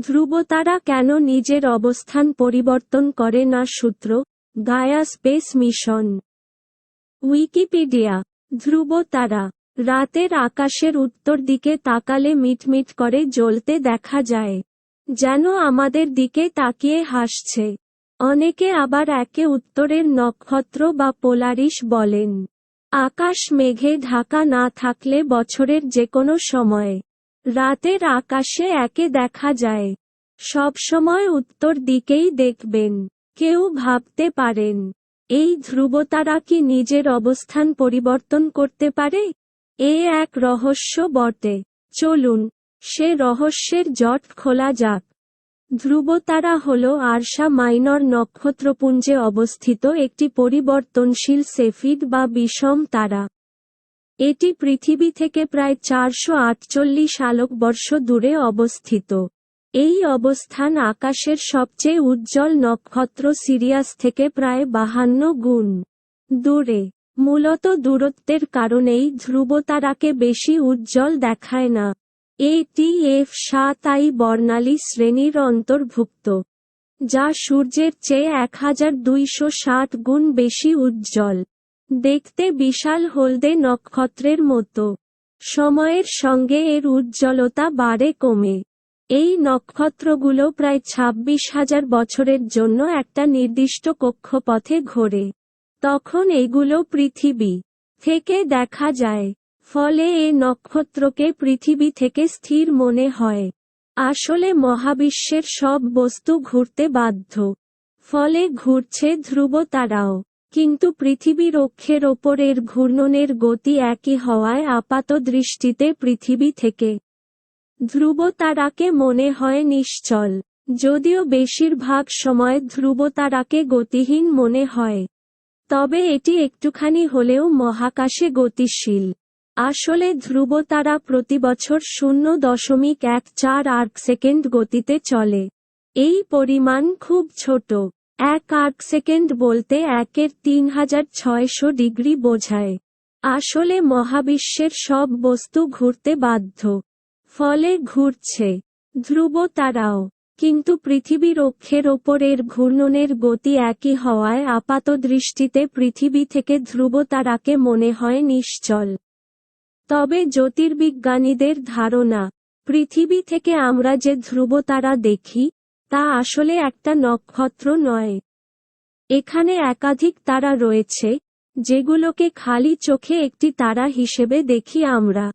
ধ্রুবতারা কেন নিজের অবস্থান পরিবর্তন করে না সূত্র? Gaia space mission. উইকিপিডিয়া। ধ্রুবতারা রাতের আকাশের উত্তর দিকে তাকালে মিটমিট করে জ্বলতে দেখা যায়। যেন আমাদের দিকে তাকিয়ে হাসছে। অনেকে আবার একে উত্তরের নক্ষত্র বা পোলারিস বলেন। আকাশ মেঘে ঢাকা না থাকলে বছরের যে কোনো সময়। রাতের আকাশে একে দেখা যায়। সবসময় উত্তর দিকেই দেখবেন। কেউ ভাবতে পারেন, এই ধ্রুবতারা কি নিজের অবস্থান পরিবর্তন করতে পারে? এ এক রহস্য বটে। চলুন, সে রহস্যের জট খোলা যাক। ধ্রুবতারা হল আরশা মাইনর নক্ষত্রপুঞ্জে অবস্থিত একটি পরিবর্তনশীল সেফিড বা বিষম তারা। এটি পৃথিবী থেকে প্রায় চারশো আটচল্লিশ আলোকবর্ষ দূরে অবস্থিত। এই অবস্থান আকাশের সবচেয়ে উজ্জ্বল নক্ষত্র সিরিয়াস থেকে প্রায় বাহান্ন গুণ দূরে। মূলত দূরত্বের কারণেই ধ্রুবতারাকে বেশি উজ্জ্বল দেখায় না। এটি এফ সাত আই বর্ণালী শ্রেণির অন্তর্ভুক্ত, যা সূর্যের চেয়ে এক হাজার দুইশো ষাট গুণ বেশি উজ্জ্বল। দেখতে বিশাল হলদে নক্ষত্রের মতো। সময়ের সঙ্গে এর উজ্জ্বলতা বাড়ে, কমে। এই নক্ষত্রগুলো প্রায় ছাব্বিশ হাজার বছরের জন্য একটা নির্দিষ্ট কক্ষপথে ঘোরে। তখন এগুলো পৃথিবী থেকে দেখা যায়, ফলে এ নক্ষত্রকে পৃথিবী থেকে স্থির মনে হয়। আসলে মহাবিশ্বের সব বস্তু ঘুরতে বাধ্য, ফলে ঘুরছে ধ্রুব তারাও কিন্তু পৃথিবীর অক্ষের ওপর এর ঘূর্ণনের গতি একই হওয়ায় আপাত দৃষ্টিতে পৃথিবী থেকে ধ্রুব তারাকে মনে হয় নিশ্চল। যদিও বেশিরভাগ সময় ধ্রুব তারাকে গতিহীন মনে হয়। তবে এটি একটুখানি হলেও মহাকাশে গতিশীল। আসলে ধ্রুব ধ্রুবতারা প্রতিবছর শূন্য দশমিক এক চার আর্ক সেকেন্ড গতিতে চলে। এই পরিমাণ খুব ছোট। এক আর্ক সেকেন্ড বলতে একের তিন হাজার ছয়শো ডিগ্রি বোঝায়। আসলে মহাবিশ্বের সব বস্তু ঘুরতে বাধ্য। ফলে ঘুরছে। ধ্রুব তারাও। কিন্তু পৃথিবীর অক্ষের ওপর এর ঘূর্ণনের গতি একই হওয়ায় আপাত দৃষ্টিতে পৃথিবী থেকে ধ্রুব তারাকে মনে হয় নিশ্চল। তবে জ্যোতির্বিজ্ঞানীদের ধারণা, পৃথিবী থেকে আমরা যে ধ্রুবতারা দেখি তা আসলে একটা নক্ষত্র নয়। এখানে একাধিক তারা রয়েছে, যেগুলোকে খালি চোখে একটি তারা হিসেবে দেখি আমরা।